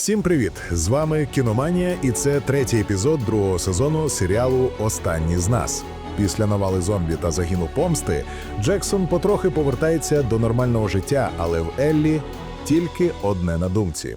Всім привіт! З вами Кіноманія, і це третій епізод другого сезону серіалу Останні з нас. Після навали зомбі та загину помсти Джексон потрохи повертається до нормального життя, але в Еллі тільки одне на думці.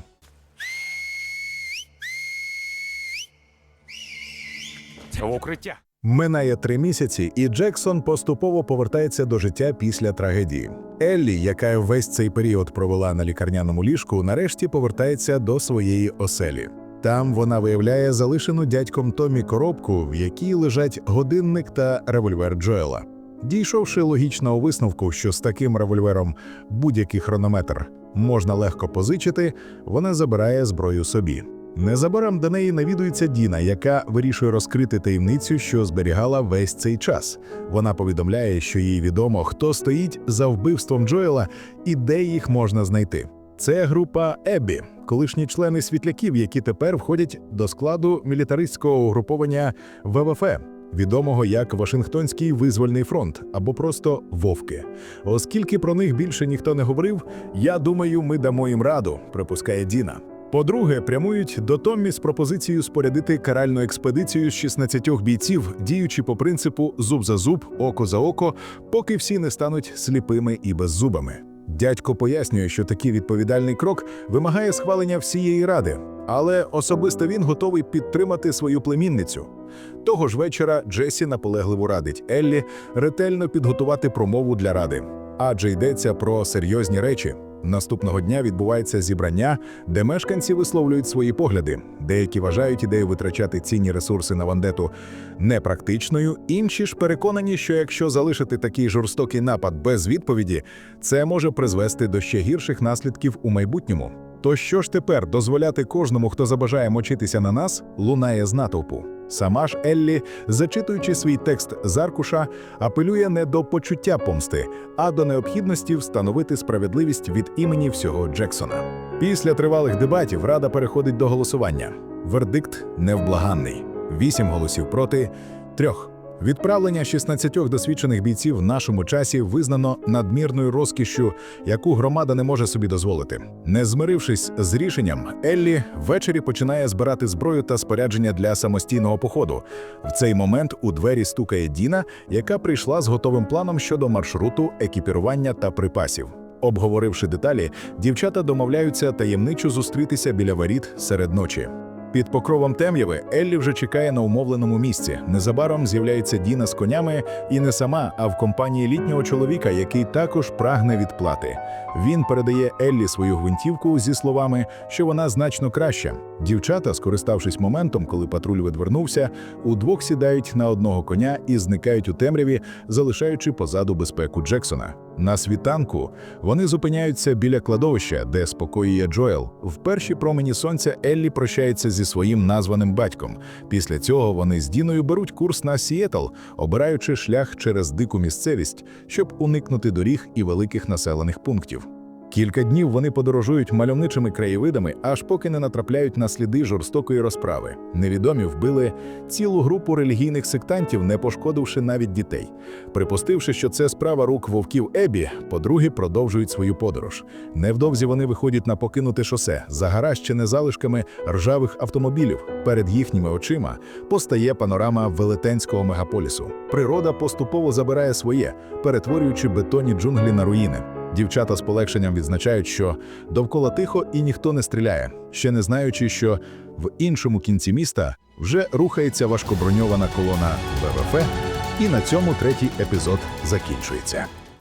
В укриття. Минає три місяці, і Джексон поступово повертається до життя після трагедії. Еллі, яка весь цей період провела на лікарняному ліжку, нарешті повертається до своєї оселі. Там вона виявляє залишену дядьком Томі коробку, в якій лежать годинник та револьвер Джоела. Дійшовши логічного висновку, що з таким револьвером будь-який хронометр можна легко позичити, вона забирає зброю собі. Незабаром до неї навідується Діна, яка вирішує розкрити таємницю, що зберігала весь цей час. Вона повідомляє, що їй відомо, хто стоїть за вбивством Джоела і де їх можна знайти. Це група Еббі, колишні члени світляків, які тепер входять до складу мілітаристського угруповання ВВФ, відомого як Вашингтонський визвольний фронт або просто Вовки. Оскільки про них більше ніхто не говорив, я думаю, ми дамо їм раду, припускає Діна. По-друге, прямують до Томмі з пропозицією спорядити каральну експедицію з 16 бійців, діючи по принципу зуб за зуб, око за око, поки всі не стануть сліпими і беззубами. Дядько пояснює, що такий відповідальний крок вимагає схвалення всієї ради, але особисто він готовий підтримати свою племінницю. Того ж вечора Джесі наполегливо радить Еллі ретельно підготувати промову для ради, адже йдеться про серйозні речі. Наступного дня відбувається зібрання, де мешканці висловлюють свої погляди. Деякі вважають ідею витрачати цінні ресурси на вандету непрактичною, інші ж переконані, що якщо залишити такий жорстокий напад без відповіді, це може призвести до ще гірших наслідків у майбутньому. То що ж тепер дозволяти кожному, хто забажає мочитися на нас, лунає з натовпу. Сама ж Еллі, зачитуючи свій текст з аркуша, апелює не до почуття помсти, а до необхідності встановити справедливість від імені всього Джексона. Після тривалих дебатів рада переходить до голосування. Вердикт невблаганний: вісім голосів проти трьох. Відправлення 16 досвідчених бійців в нашому часі визнано надмірною розкішшю, яку громада не може собі дозволити. Не змирившись з рішенням, Еллі ввечері починає збирати зброю та спорядження для самостійного походу. В цей момент у двері стукає Діна, яка прийшла з готовим планом щодо маршруту, екіпірування та припасів. Обговоривши деталі, дівчата домовляються таємничо зустрітися біля воріт серед ночі. Під покровом темряви Еллі вже чекає на умовленому місці. Незабаром з'являється Діна з конями і не сама, а в компанії літнього чоловіка, який також прагне відплати. Він передає Еллі свою гвинтівку зі словами, що вона значно краща. Дівчата, скориставшись моментом, коли патруль відвернувся, удвох сідають на одного коня і зникають у темряві, залишаючи позаду безпеку Джексона. На світанку вони зупиняються біля кладовища, де спокоює Джоел. В перші промені сонця Еллі прощається зі своїм названим батьком. Після цього вони з Діною беруть курс на Сіетл, обираючи шлях через дику місцевість, щоб уникнути доріг і великих населених пунктів. Кілька днів вони подорожують мальовничими краєвидами, аж поки не натрапляють на сліди жорстокої розправи. Невідомі вбили цілу групу релігійних сектантів, не пошкодивши навіть дітей. Припустивши, що це справа рук вовків Ебі, подруги продовжують свою подорож. Невдовзі вони виходять на покинуте шосе, загаращене залишками ржавих автомобілів. Перед їхніми очима постає панорама велетенського мегаполісу. Природа поступово забирає своє, перетворюючи бетонні джунглі на руїни. Дівчата з полегшенням відзначають, що довкола тихо і ніхто не стріляє, ще не знаючи, що в іншому кінці міста вже рухається важкоброньована колона ВВФ, і на цьому третій епізод закінчується.